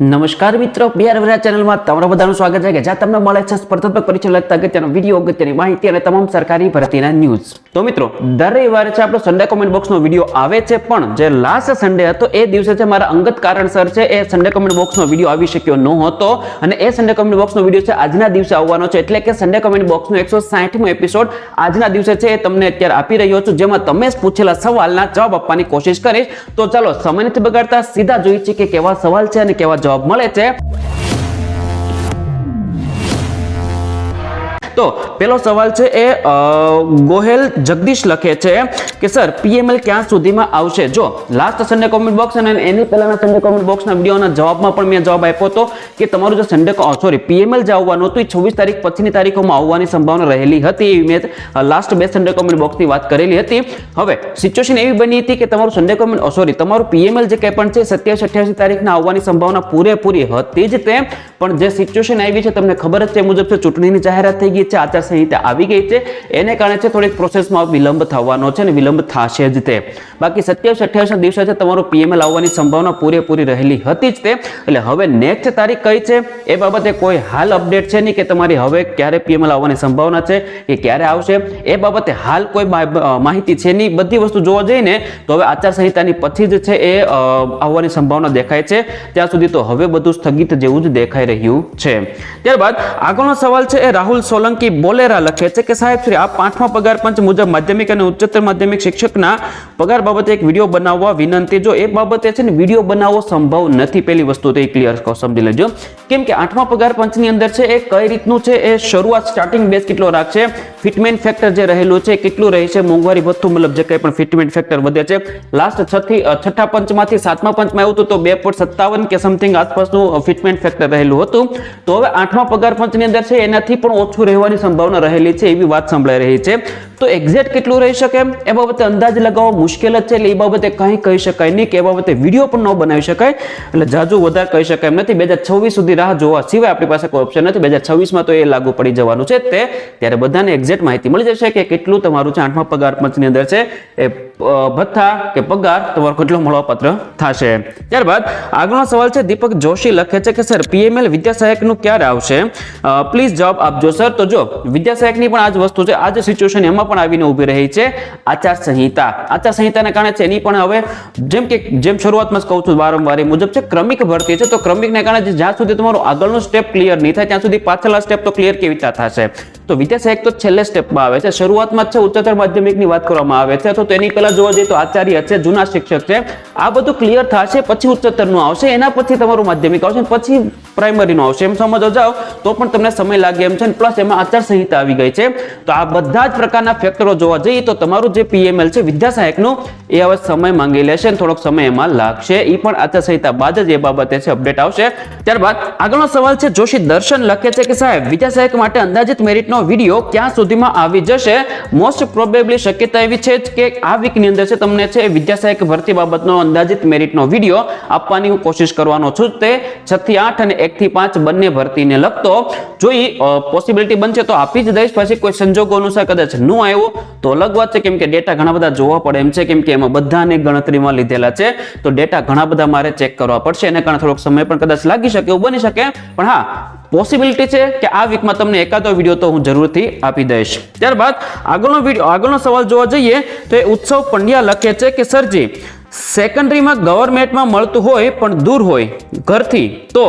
નમસ્કાર મિત્રો બિહાર વિરા ચેનલમાં તમારા બધાનું સ્વાગત છે કે જ્યાં તમને મળે છે સ્પર્ધાત્મક પરીક્ષા લગતા અગત્યનો વીડિયો અગત્યની માહિતી અને તમામ સરકારી ભરતીના ન્યૂઝ તો મિત્રો દર રવિવારે છે આપણો સન્ડે કોમેન્ટ બોક્સનો વીડિયો આવે છે, પણ જે લાસ્ટ સન્ડે હતો, એ દિવસે છે મારા અંગત કારણસર છે, એ સન્ડે કોમેન્ટ બોક્સનો વીડિયો આવી શક્યો ન હતો અને એ સન્ડે કોમેન્ટ બોક્સનો વીડિયો છે આજના દિવસે આવવાનો છે. એટલે કે સન્ડે કોમેન્ટ બોક્સનો એકસો સાઠમો એપિસોડ આજના દિવસે છે એ તમને અત્યારે આપી રહ્યો છું. જેમાં તમે પૂછેલા સવાલના જવાબ આપવાની કોશિશ કરીશ. તો ચાલો સમય નથી બગાડતા સીધા જોઈએ છીએ કે કેવા સવાલ છે અને કેવા જવાબ મળે છે. તો પેલો સવાલ છે એ ગોહેલ જગદીશ લખે છે કે સર પીએમએલ ક્યાં સુધીમાં આવશે? જો લાસ્ટ સન્ડે કોમેન્ટ બોક્સ અને એની પહેલાના સન્ડે કોમેન્ટ બોક્સના વિડીયોના જવાબમાં પણ મેં જવાબ આપ્યો હતો કે તમારું જે સન્ડે સોરી પીએમએલ જે આવવાનું હતું, એ છવ્વીસ તારીખ પછીની તારીખોમાં આવવાની સંભાવના રહેલી હતી એવી મેં લાસ્ટ બે સન્ડે કોમેન્ટ બોક્સની વાત કરેલી હતી. હવે સિચ્યુએશન એવી બની હતી કે તમારું સન્ડે કોમેન્ટ સોરી તમારું પીએમએલ જે કંઈ પણ છે, સત્યાવીસ અઠ્યાસી તારીખના આવવાની સંભાવના પૂરેપૂરી હતી જ તે. પણ જે સિચ્યુએશન આવી છે, તમને ખબર જ છે મુજબ છે, ચૂંટણીની જાહેરાત થઈ ગઈ છે, આચારસંહિતા આવી ગઈ છે. એને કારણે છે, થોડીક પ્રોસેસમાં વિલંબ થવાનો છે અને વિલંબ થશે જ તે. બાકી સત્યાવીસ અઠ્યાવીસના દિવસે છે તમારું પીએમએલ આવવાની સંભાવના પૂરેપૂરી રહેલી હતી જ તે. એટલે હવે નેક્સ્ટ તારીખ કઈ છે? એ બાબતે કોઈ હાલ અપડેટ છે નહીં કે તમારી હવે ક્યારે પીએમએલ આવવાની સંભાવના છે કે ક્યારે આવશે? એ બાબતે હાલ કોઈ માહિતી છે નહીં. બધી વસ્તુ જોવા જઈને તો હવે આચારસંહિતાની પછી જ છે એ આવવાની સંભાવના દેખાય છે. ત્યાં સુધી તો હવે બધું સ્થગિત જેવું જ દેખાઈ રહ્યું છે. ત્યારબાદ આગળનો સવાલ છે એ રાહુલ સોલંકી બોલેરા લખે છે કે સાહેબ, શ્રી આ પાંચમા પગાર પંચ મુજબ માધ્યમિક અને ઉચ્ચતર માધ્યમિક શિક્ષકના પગાર બાબતે એક વીડિયો બનાવવા વિનંતી. જો એ બાબતે છે ને વીડિયો બનાવવો સંભવ નથી. પહેલી વસ્તુ તો એ ક્લિયર સમજી લેજો. કેમ કે આઠમા પગાર પંચની અંદર છે એ કઈ રીતનું છે? એ શરૂઆત સ્ટાર્ટિંગ બેઝ કેટલો રાખશે ફિટમેન્ટ ફેક્ટર જે રહેલું છે કેટલું રહે છે? મોંઘવારી ભથ્થું મતલબ જે કંઈ પણ ફિટમેન્ટ ફેક્ટર વધે છે. લાસ્ટ છ છઠ્ઠા પંચમાંથી સાતમા પંચમાં આવ્યું હતું તો બે પોઈન્ટ સત્તાવન કે સમથિંગ આસપાસનું ફિટમેન્ટ ફેક્ટર રહેલું હતું. તો હવે આઠમા પગાર પંચની અંદર છે એનાથી પણ ઓછું રહેવાની સંભાવના રહેલી છે એવી વાત સંભળાઈ રહી છે. તો એક્ઝેક્ટ કેટલું રહી શકે એ બાબતે અંદાજ લગાવવો મુશ્કેલ જ છે. એટલે એ બાબતે કંઈ કહી શકાય નહીં કે એ બાબતે વીડિયો પણ ન બનાવી શકાય. એટલે જાજુ વધારે કહી શકાય એમ નથી. બે હજાર છવ્વીસ સુધી રાહ જોવા સિવાય આપણી પાસે કોઈ ઓપ્શન નથી. બે હજાર છવ્વીસમાં તો એ લાગુ પડી જવાનું છે તે. ત્યારે બધાને એક્ઝેક્ટ માહિતી મળી જશે કે કેટલું તમારું છે આઠમા પગાર પંચની અંદર છે એ ભથ્થા કે પગાર તમારો કેટલો મળવાપાત્ર થશે? ત્યારબાદ આગળનો સવાલ છે, દીપક જોશી લખે છે કે, સર પીએમએલ વિદ્યા સહાયકનું ક્યારે આવશે? પ્લીઝ જવાબ આપજો, સર, તો જો, વિદ્યા સહાયકની પણ આ જ વસ્તુ છે. આ જ સિચ્યુએશન એમાં પણ આવીને ઊભી રહી છે આચાર સંહિતા કારણે છે, એની પણ હવે જેમ કે, જેમ શરૂઆતમાં કહું છું, વારંવાર મુજબ છે, ક્રમિક ભરતી છે. તો ક્રમિકને કારણે જ્યાં સુધી તમારું આગળનું સ્ટેપ ક્લિયર નહીં થાય, ત્યાં સુધી પાછળના સ્ટેપ તો ક્લિયર કેવી રીતે થશે? તો વિદ્યા સહાયક તો છેલ્લે સ્ટેપમાં આવે છે. શરૂઆતમાં છે, ઉચ્ચતર માધ્યમિકની વાત કરવામાં આવે છે. તો તેની પહેલા જોવા જઈએ તો આચાર્ય છે, જૂના શિક્ષક છે. આ બધું ક્લિયર થશે, પછી ઉચ્ચતરનું આવશે, એના પછી તમારું માધ્યમિક આવશે પછી પ્રાઇમરીનું આવશે. એમ સમજો જાઓ, તો પણ તમને સમય લાગે એમ છે પ્લસ એમાં આચાર સંહિતા આવી ગઈ છે. તો આ બધા જ પ્રકારના ફેક્ટરો જોવા જઈએ તો તમારું જે પીએમએલ છે, વિદ્યા સહાયકનું એ હવે સમય માંગી લેશે અને થોડોક સમય એમાં લાગશે. એ પણ આચાર સંહિતા બાદ જ એ બાબતે છે અપડેટ આવશે. ત્યારબાદ આગળનો સવાલ છે, જોશી દર્શન લખે છે કે સાહેબ, વિદ્યા સહાયક માટે અંદાજિત મેરિટનો વીડિયો ક્યાં સુધીમાં આવી જશે? મોસ્ટ પ્રોબેબલી શક્યતા એવી છે કે આ વીકની અંદર છે તમને છે વિદ્યાસહાયક ભરતી બાબતનો અંદાજિત મેરિટનો વીડિયો આપવાની હું કોશિશ કરવાનો છું તે છ થી આઠ અને એક થી પાંચ બંને ભરતીને લગતો. જો એ પોસિબિલિટી બનશે તો આપી જ દઈશ. પછી કોઈ સંજોગો અનુસાર કદાચ ન આવ્યો તો અલગ વાત છે, કેમ કે ડેટા ઘણા બધા જોવા પડે એમ છે, કેમ કે એમાં બધાને ગણતરીમાં લીધેલા છે. તો ડેટા ઘણા બધા મારે ચેક કરવા પડશે. એને કારણે થોડોક સમય પણ કદાચ લાગી શકે એવું બની શકે. પણ હા પોસિબિલિટી છે કે આ વીકમાં તમને એકાદો વીડિયો તો હું જરૂરથી આપી દઈશ. ત્યારબાદ આગળનો વીડિયો આગળનો સવાલ જોવા જઈએ તો એ ઉત્સવ પંડ્યા લખે છે કે સરજી સેકન્ડરીમાં ગવર્મેન્ટમાં મળતું હોય પણ દૂર હોય ઘરથી, તો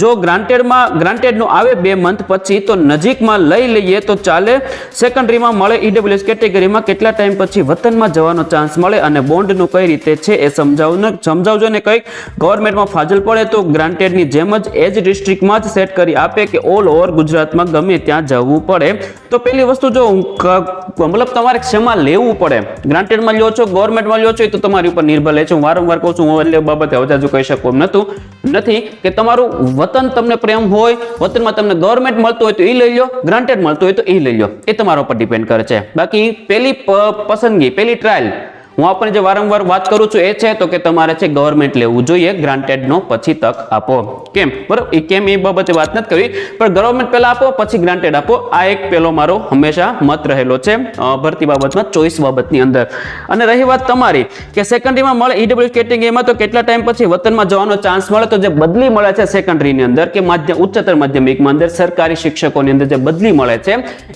જો ગ્રાન્ટેડમાં, ગ્રાન્ટેડનું આવે બે મંથ પછી, તો નજીકમાં લઈ લઈએ તો ચાલે. સેકન્ડરીમાં મળે ઈડબ્લ્યુએસ કેટેગરીમાં કેટલા ટાઈમ પછી વતનમાં જવાનો ચાન્સ મળે અને બોન્ડનું કઈ રીતે છે એ સમજાવું સમજાવજો ને કંઈક. ગવર્મેન્ટમાં ફાજલ પડે તો ગ્રાન્ટેડની જેમ જ એ જ ડિસ્ટ્રિક્ટમાં જ સેટ કરી આપે કે ઓલ ઓવર ગુજરાતમાં ગમે ત્યાં જવું પડે. તો પેલી વસ્તુ જો મતલબ તમારે ક્ષમા લેવું પડે. ગ્રાન્ટેડમાં લ્યો છો, ગવર્મેન્ટમાં લ્યો છો, તો તમારી ઉપર નિર્ભર લે છે. હું વારંવાર કહું છું, હું એટલે બાબતે હવે જાજુ કહી શકું એમ નતું નથી કે તમારું વતન તમને પ્રેમ હોય, વતનમાં તમને ગવર્મેન્ટ મળતું હોય તો એ લઈ લો ગ્રાન્ટેડ મળતું હોય તો એ લઈ લો એ તમારા ઉપર ડિપેન્ડ કરે છે. બાકી પેલી પ- પસંદગી, પેલી ટ્રાયલ હું આપણને જે વારંવાર વાત કરું છું એ છે તો કે તમારે છે ગવર્મેન્ટ લેવું જોઈએ ગ્રાન્ટેડ નો પછી તક આપો. કેમ? બરાબર? એ કેમ એ બાબતે વાત નથી કરવી પણ ગવર્મેન્ટ પહેલાં આપો, પછી ગ્રાન્ટેડ આપો. આ એક પેલો મારો હંમેશા મત રહેલો છે ભરતી બાબતમાં ચોઈસ બાબતની અંદર. અને રહી વાત તમારી કે સેકન્ડરીમાં મળે ઈડબ્લ્યુ કેટેગરીમાં તો કેટલા ટાઈમ પછી વતનમાં જવાનો ચાન્સ મળે? તો જે બદલી મળે છે સેકન્ડરીની અંદર કે માધ્યમ, ઉચ્ચતર માધ્યમિકમાં અંદર સરકારી શિક્ષકોની અંદર જે બદલી મળે છે,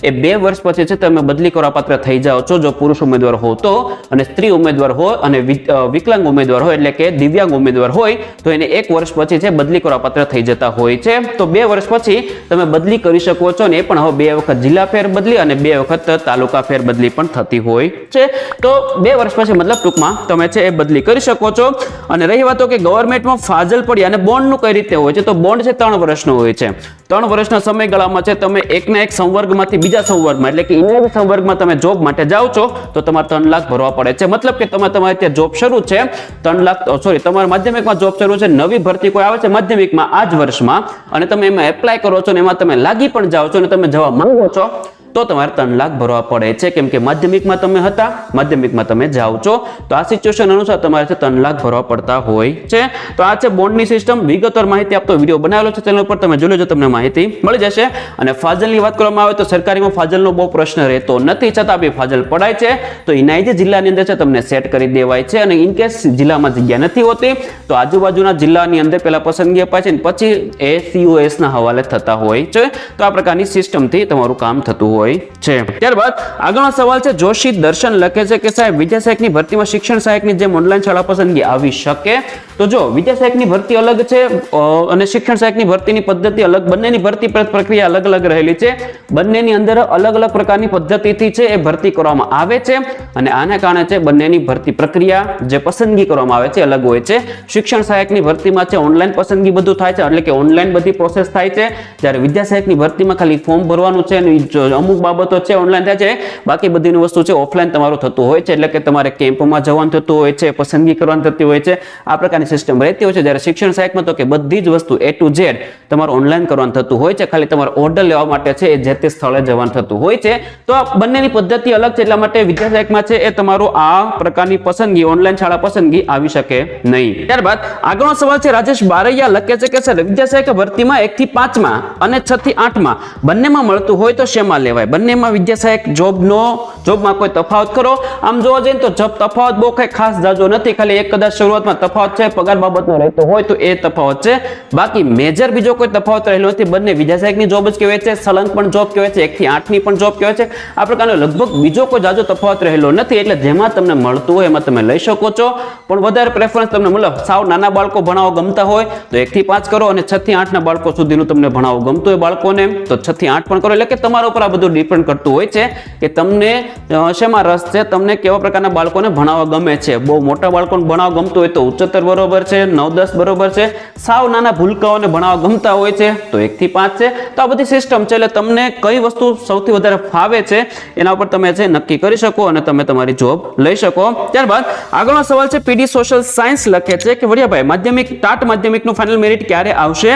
એ બે વર્ષ પછી છે તમે બદલી કરવા પાત્ર થઈ જાઓ છો. જો પુરુષ ઉમેદવાર હો તો અને સ્ત્રી ઉમેદવાર હોય અને વિકલાંગ ઉમેદવાર હોય એટલે કે દિવ્યાંગ ઉમેદવાર હોય, તો એને એક વર્ષ પછી છે બદલી કરવા થઈ જતા હોય છે. તો બે વર્ષ પછી તમે બદલી કરી શકો છો ને એ પણ હવે બે વખત જિલ્લા ફેર અને બે વખત તાલુકા ફેર પણ થતી હોય છે. તો બે વર્ષ પછી મતલબ ટૂંકમાં તમે છે એ બદલી કરી શકો છો. અને રહી વાતો કે ગવર્મેન્ટમાં ફાજલ પડી અને બોન્ડનું કઈ રીતે હોય છે? તો બોન્ડ છે ત્રણ વર્ષનો હોય છે. ત્રણ વર્ષના સમયગાળામાં છે તમે એકના એક સંવર્ગમાંથી બીજા સંવર્ગમાં એટલે કે ઇન્ડિયન સંવર્ગમાં તમે જોબ માટે જાઓ છો, તો તમારે ત્રણ લાખ ભરવા પડે છે. મતલબ કે તમે તમારે ત્યાં જોબ શરૂ છે, ત્રણ લાખ સોરી તમારે માધ્યમિકમાં જોબ શરૂ છે, નવી ભરતી કોઈ આવે છે માધ્યમિકમાં આ જ વર્ષમાં અને તમે એમાં એપ્લાય કરો છો ને એમાં તમે લાગી પણ જાઓ છો અને તમે જવા માંગો છો. તો તમારે ત્રણ લાખ ભરવા પડે છે. કેમ કે માધ્યમિકમાં તમે હતા, માધ્યમિકમાં તમે જાઓ છો. તો આ સિચ્યુએશન અનુસાર તમારે ત્રણ લાખ ભરવા પડતા હોય છે. તો આ છે બોન્ડની સિસ્ટમ વિગતવાર માહિતી આપતો વીડિયો બનાવેલો છે ચેનલ ઉપર. તમે જોઈ લેજો, તમને માહિતી મળી જશે. અને ફાજલની વાત કરવામાં આવે તો સરકારીમાં ફાજલનો બહુ પ્રશ્ન રહેતો નથી. છતાં બી ફાજલ પડાય છે. તો એના જે જિલ્લાની અંદર છે તમને સેટ કરી દેવાય છે. અને ઇન કેસ જિલ્લામાં જગ્યા નથી હોતી, તો આજુબાજુના જિલ્લાની અંદર પહેલાં પસંદગી અપાય છે. અને પછી એ સીઓએસના હવાલે થતા હોય છે. તો આ પ્રકારની સિસ્ટમથી તમારું કામ થતું હોય છે. ત્યારબાદ આગળનો સવાલ છે, જોશી દર્શન લખે છે કે સાહેબ, વિદ્યા સહાયકની ભરતીમાં શિક્ષણ સહાયકની જેમ ઓનલાઈન શાળા પસંદગી આવી શકે? તો જો, વિદ્યા સહાયકની ભરતી અલગ છે અને શિક્ષણ સહાયકની ભરતીની પદ્ધતિ અલગ, બંનેની ભરતી પ્રક્રિયા અલગ અલગ રહેલી છે. બંનેની અંદર અલગ અલગ પ્રકારની પદ્ધતિથી છે એ ભરતી કરવામાં આવે છે અને આના કારણે છે બંનેની ભરતી પ્રક્રિયા જે પસંદગી કરવામાં આવે છે અલગ હોય છે. શિક્ષણ સહાયકની ભરતીમાં છે ઓનલાઈન પસંદગી બધું થાય છે, એટલે કે ઓનલાઈન બધી પ્રોસેસ થાય છે. જ્યારે વિદ્યા સહાયકની ભરતીમાં ખાલી ફોર્મ ભરવાનું છે અને અમુક બાબતો છે ઓનલાઈન થાય છે. બાકી બધીની વસ્તુ છે ઓફલાઈન તમારું થતું હોય છે. એટલે કે તમારે કેમ્પમાં જવાનું થતું હોય છે, પસંદગી કરવાની થતી હોય છે. આ પ્રકારની સિસ્ટમ રહેતી હોય છે. જ્યારે શિક્ષણ સહાયકમાં તો કે બધી જ વસ્તુ એ ટુ ઝેડ તમારે ઓનલાઈન કરવાનું થતું હોય છે. ખાલી તમારે ઓર્ડર લેવા માટે છે, એ જે તે સ્થળે જવાનું થતું હોય છે. તો આ બંનેની પદ્ધતિ અલગ છે. એટલા માટે વિદ્યા સહાયકમાં છે, એ તમારું આ પ્રકારની પસંદગી ઓનલાઈન શાળા પસંદગી આવી શકે નહીં. ત્યારબાદ આગળનો સવાલ છે, રાજેશ બારૈયા લખે છે કે, સર, વિદ્યા સહાયક ભરતીમાં એક થી પાંચમાં અને છ થી આઠમાં બંનેમાં મળતું હોય તો શેમાં લેવાય? બંનેમાં વિદ્યા સહાયક જોબનો જોબમાં કોઈ તફાવત કરો આમ જોવા જઈએ તો જોબ તફાવત બહુ કંઈ ખાસ જાજો નથી, ખાલી એક કદાચ શરૂઆતમાં તફાવત છે, પગાર બાબતનો રહેતો હોય તો એ તફાવત છે. બાકી મેજર બીજો કોઈ તફાવત રહેલો નથી, બંને વિદ્યા સહાયકની જોબ જ કહેવાય છે, સલંગ પણ જોબ કહેવાય છે, એકથી આઠની પણ જોબ કહેવાય છે. આ પ્રકારનો લગભગ બીજો કોઈ જાજો તફાવત રહેલો નથી, એટલે જેમાં તમને મળતું હોય એમાં તમે લઈ શકો છો. પણ વધારે પ્રેફરન્સ તમને મતલબ સાવ નાના બાળકો ભણાવો ગમતા હોય, તો એકથી પાંચ કરો અને છથી આઠના બાળકો સુધીનું તમને ભણાવો ગમતું હોય બાળકોને, તો છથી આઠ પણ કરો. એટલે કે તમારા ઉપર આ બધું ડિપેન્ડ કરતું હોય છે કે તમને શેમાં રસ છે, તમને કેવા પ્રકારના બાળકોને ભણાવવા ગમે છે? બહુ મોટા બાળકોને ભણાવવા ગમતું હોય તો ઉચ્ચતર બરોબર છે નવ દસ બરોબર છે, સાવ નાના ભૂલકાઓને ભણાવવા ગમતા હોય છે, તો એક થી પાંચ છે. તો આ બધી સિસ્ટમ છે એટલે તમને કઈ વસ્તુ સૌથી વધારે ફાવે છે, એના ઉપર તમે છે નક્કી કરી શકો અને તમે તમારી જોબ લઈ શકો. ત્યારબાદ આગળનો સવાલ છે, પીડી સોશિયલ સાયન્સ લખે છે કે, વડિયાભાઈ, માધ્યમિક, ટાટ માધ્યમિકનું ફાઇનલ મેરિટ ક્યારે આવશે?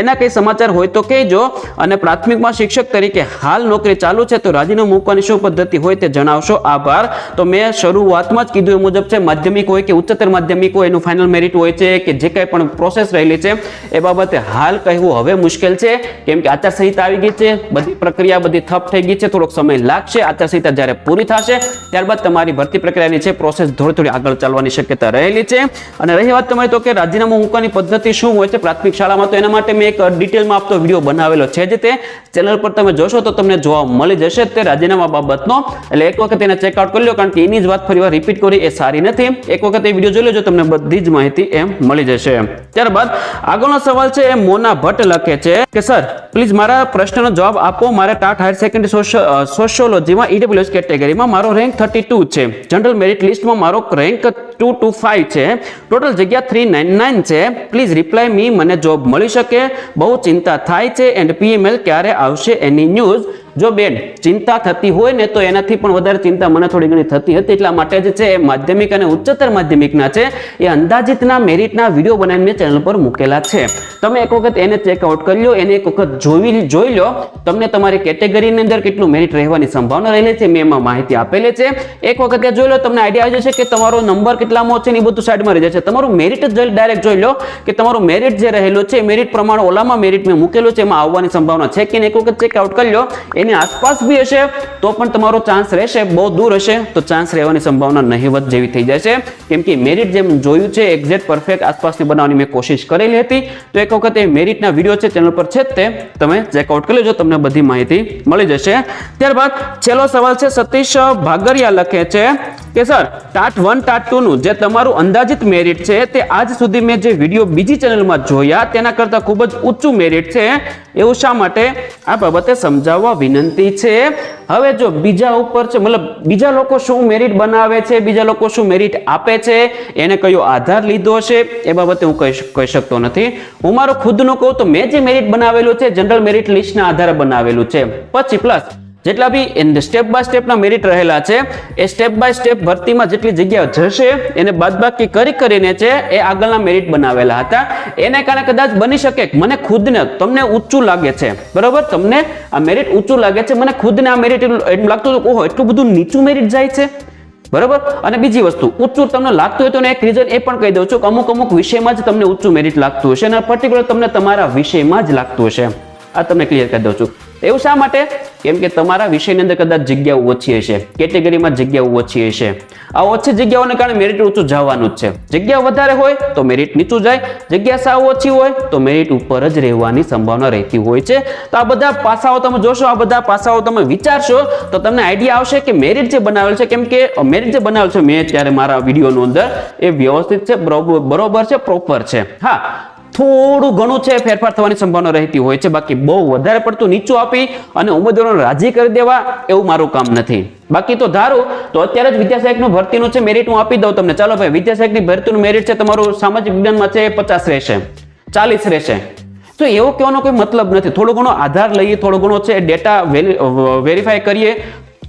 એના કંઈ સમાચાર હોય તો કહેજો અને પ્રાથમિકમાં શિક્ષક તરીકે હાલ નોકરી ચાલુ છે તો રાજીનામું મૂકવાની શું પદ્ધતિ હોય તે જણાવશો. આભાર. તો મેં શરૂઆતમાં જ કીધું એ મુજબ છે, માધ્યમિક હોય કે ઉચ્ચતર માધ્યમિક હોય, એનું ફાઇનલ મેરિટ હોય છે કે જે કંઈ પણ પ્રોસેસ રહેલી છે, એ બાબતે હાલ કહેવું હવે મુશ્કેલ છે, કેમ કે આચારસંહિતા આવી ગઈ છે, બધી પ્રક્રિયા બધી થપ થઈ ગઈ છે, થોડોક સમય લાગશે, આચારસંહિતા જ્યારે પૂરી થશે, ત્યારબાદ તમારી ભરતી પ્રક્રિયાની છે પ્રોસેસ થોડી થોડી આગળ ચાલવાની શક્યતા રહેલી છે. અને રહી વાત તમારી તો કે રાજીનામું મૂકવાની પદ્ધતિ શું હોય છે, પ્રાથમિક શાળામાં, તો એના માટે મેં એક ડિટેલમાં આપતો વીડિયો બનાવેલો છે જે તે ચેનલ પર તમે જોશો તો તમને જોવા મળી જશે તે રાજીનામા બાબતનો. એટલે એક વખત એને ચેકઆઉટ કરી લો કારણ કે એની જ વાત ફરીવાર રિપીટ કરી, એ સારી નથી. એક વખત એ વીડિયો જોઈ લેજો, તમને બધી જ માહિતી એમ મળી જશે. ત્યારબાદ આગળનો સવાલ છે, એ મોના ભટ્ટ લખે છે કે, સર પ્લીઝ મારા પ્રશ્નનો જવાબ આપો. મારે ટાટ હાયર સેકન્ડરી સોશિયોલોજીમાં ઈડબ્લ્યુએસ કેટેગરીમાં મારો રેન્ક થર્ટી છે. જનરલ મેરિટ લિસ્ટમાં મારો રેન્ક ટુ ટુ ફાઇવ છે. ટોટલ જગ્યા થ્રી નાઇન નાઇન છે. પ્લીઝ રિપ્લાય મી મને જોબ મળી શકે. બહુ ચિંતા થાય છે એન્ડ પીએમએલ ક્યારે આવશે એની ન્યૂઝ જો બેન ચિંતા થતી હોય ને તો એનાથી પણ વધારે ચિંતા મને થોડી ઘણી થતી હતી. એટલા માટે જે છે, માધ્યમિક અને ઉચ્ચતર માધ્યમિકના છે, એ અંદાજિતના મેરિટના વીડિયો બનાવીને ચેનલ પર મૂકેલા છે. તમે એક વખત એને ચેકઆઉટ કરી લો, એને એક વખત જોઈ જોઈ લો. તમને તમારી કેટેગરીની અંદર કેટલું મેરિટ રહેવાની સંભાવના રહેલી છે, મેં એમાં માહિતી આપેલી છે. એક વખત જોઈ લો, તમને આઈડિયા આવી જશે કે તમારો નંબર કેટલામાં છે ને એ બધું સાઈડમાં રહી જશે. તમારું મેરિટ જ ડાયરેક્ટ જોઈ લો કે તમારું મેરિટ જે રહેલું છે મેરિટ પ્રમાણે ઓલામાં મેરિટ મેં મૂકેલું છે, એમાં આવવાની સંભાવના છે કે એક વખત ચેકઆઉટ કરી લો. એની આસપાસ બી હશે, તો પણ તમારો ચાન્સ રહેશે, બહુ દૂર હશે, તો ચાન્સ રહેવાની સંભાવના નહીવત જેવી થઈ જશે. કેમ કે મેરિટ જેમ જોયું છે એક્ઝેક્ટ પરફેક્ટ આસપાસની બનાવવાની મેં કોશિશ કરેલી હતી. તો એક વખત એ મેરિટના વીડિયો છે ચેનલ પર છે તે. તમે ચેકઆઉટ કરી લેજો, તમને બધી માહિતી મળી જશે. ત્યારબાદ છેલ્લો સવાલ છે, સતીશ ભાગરિયા લખે છે કે sir, TAT one, TAT two નું જે તમારું અંદાજિત મેરિટ છે, તે આજ સુધી મેં જે વીડિયો બીજી ચેનલમાં જોયા, તેના કરતાં ખૂબ જ ઊંચું મેરિટ છે. એવું શા માટે? આ બાબતે સમજાવવા વિનંતી છે. હવે જો બીજા ઉપર છે, મતલબ બીજા લોકો શું મેરિટ બનાવે છે, બીજા લોકો શું મેરિટ આપે છે, એને કયો આધાર લીધો છે એ બાબતે હું કહી કહી શકતો નથી. હું મારો ખુદનું કહું તો મેં જે મેરિટ બનાવેલું છે જનરલ મેરિટ લિસ્ટના આધારે બનાવેલું છે. પછી પ્લસ જેટલા બી સ્ટેપ બાય સ્ટેપના મેરિટ રહેલા છે, એ સ્ટેપ બાય સ્ટેપ ભરતીમાં જેટલી જગ્યા જશે, એને બાદબાકી કરી કરીને છે, એ આગળના મેરિટ બનાવેલા હતા. એને કારણે કદાચ બની શકે મને ખુદને તમને ઊંચું લાગે છે. બરોબર? તમને આ મેરિટ ઊંચું લાગે છે, મને ખુદને આ મેરિટ એટલું લાગતું હતું ઓહો, એટલું બધું નીચું મેરિટ જાય છે. બરોબર? અને બીજી વસ્તુ, ઊંચું તમને લાગતું હોય તો એક રીઝન એ પણ કહી દઉં છું કે અમુક અમુક વિષયમાં જ તમને ઊંચું મેરિટ લાગતું હશે અને પર્ટિક્યુલર તમને તમારા વિષયમાં જ લાગતું હશે. આ તમને ક્લિયર કરી દઉં છું. એવું શા માટે? કેમ કે તમારા વિષયની અંદર કદાચ જગ્યાઓ ઓછી હશે, કેટેગરીમાં જગ્યાઓ ઓછી હશે. આ ઓછી જગ્યાઓને કારણે મેરિટ ઊંચું જવાનું જ છે. જગ્યા વધારે હોય તો મેરિટ નીચું જાય, જગ્યા સાવ ઓછી હોય તો મેરિટ ઉપર જ રહેવાની સંભાવના રહેતી હોય છે. તો આ બધા પાસાઓ તમે જોશો, આ બધા પાસાઓ તમે વિચારશો, તો તમને આઈડિયા આવશે કે મેરિટ જે બનાવેલ છે, કેમ કે મેરિટ જે બનાવેલ છે, મેં ત્યારે મારા વિડીયોનો અંદર, એ વ્યવસ્થિત છે બરોબર છે પ્રોપર છે. હા થોડું ઘણું છે, ફેરફાર થવાની સંભાવના રહેતી હોય છે. બાકી બહુ વધારે પડતું નીચું આપી અને ઉમેદવારોને રાજી કરી દેવા એવું મારું કામ નથી. બાકી તો ધારો, તો અત્યારે જ વિદ્યાસાહેબનું ભરતીનું છે મેરિટ હું આપી દઉં તમને. ચાલો ભાઈ વિદ્યાસાહેબની ભરતીનું મેરિટ છે, તમારું સામાજિક વિજ્ઞાનમાં છે, પચાસ રહેશે, ચાલીસ રહેશે. તો એવો કહેવાનો કોઈ મતલબ નથી. થોડો ઘણો આધાર લઈએ, થોડો ઘણો છે ડેટા વેરીફાઈ કરીએ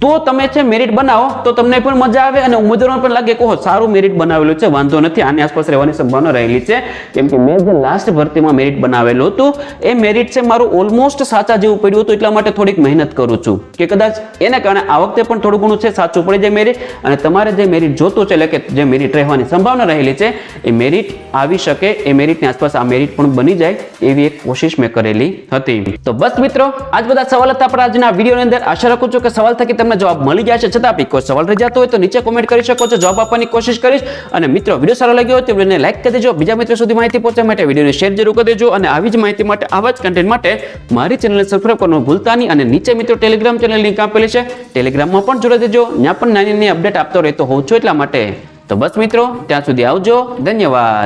તો તમે છે મેરિટ બનાવો, તો તમને પણ મજા આવે અને ઉમેદવારોને પણ લાગે કે ઓહો, સારું મેરિટ બનાવેલું છે, વાંધો નથી, આની આસપાસ રહેવાની સંભાવના રહેલી છે. કેમ કે મેં જે લાસ્ટ ભરતીમાં મેરિટ બનાવેલું હતું, એ મેરિટ છે મારું ઓલમોસ્ટ સાચા જેવું પડ્યું હતું, એટલા માટે થોડીક મહેનત કરું છું. કે કદાચ એને કારણે આ વખતે પણ થોડું ઘણું છે, સાચું પડી જાય મેરિટ અને તમારે જે મેરિટ જોતું છે, એટલે કે જે મેરિટ રહેવાની સંભાવના રહેલી છે, એ મેરિટ આવી શકે, એ મેરિટની આસપાસ આ મેરિટ પણ બની જાય, એવી એક કોશિશ મેં કરેલી હતી. તો બસ મિત્રો, આજ બધા સવાલ હતા આપણા આજના વિડીયોની અંદર. આશા રાખું છું કે સવાલ થકી તમને જવાબ મળી ગયા છે. છતાં બી કોઈ સવાલ રહી જતો હોય તો નીચે કોમેન્ટ કરી શકો છો. જવાબ આપવાની કોશિશ કરીશ. અને મિત્રો વીડિયો સારો લાગ્યો હોય તો વિડીયોને લાઈક કરી દેજો. બીજા મિત્રો સુધી માહિતી પહોંચવા માટે વિડીયોને શેર જરૂર કરી દેજો. અને આવી જ માહિતી માટે, આવા જ કન્ટેન્ટ માટે મારી ચેનલને સબસ્ક્રાઇબ કરવાનું ભૂલતા નહીં. અને નીચે મિત્રો ટેલિગ્રામ ચેનલ લિંક આપેલી છે. ટેલિગ્રામમાં પણ જોડાઈ દેજો. ત્યાં પણ નાની નાની અપડેટ આપતો રહેતો હોઉં છું એટલા માટે. તો બસ મિત્રો, ત્યાં સુધી આવજો. ધન્યવાદ.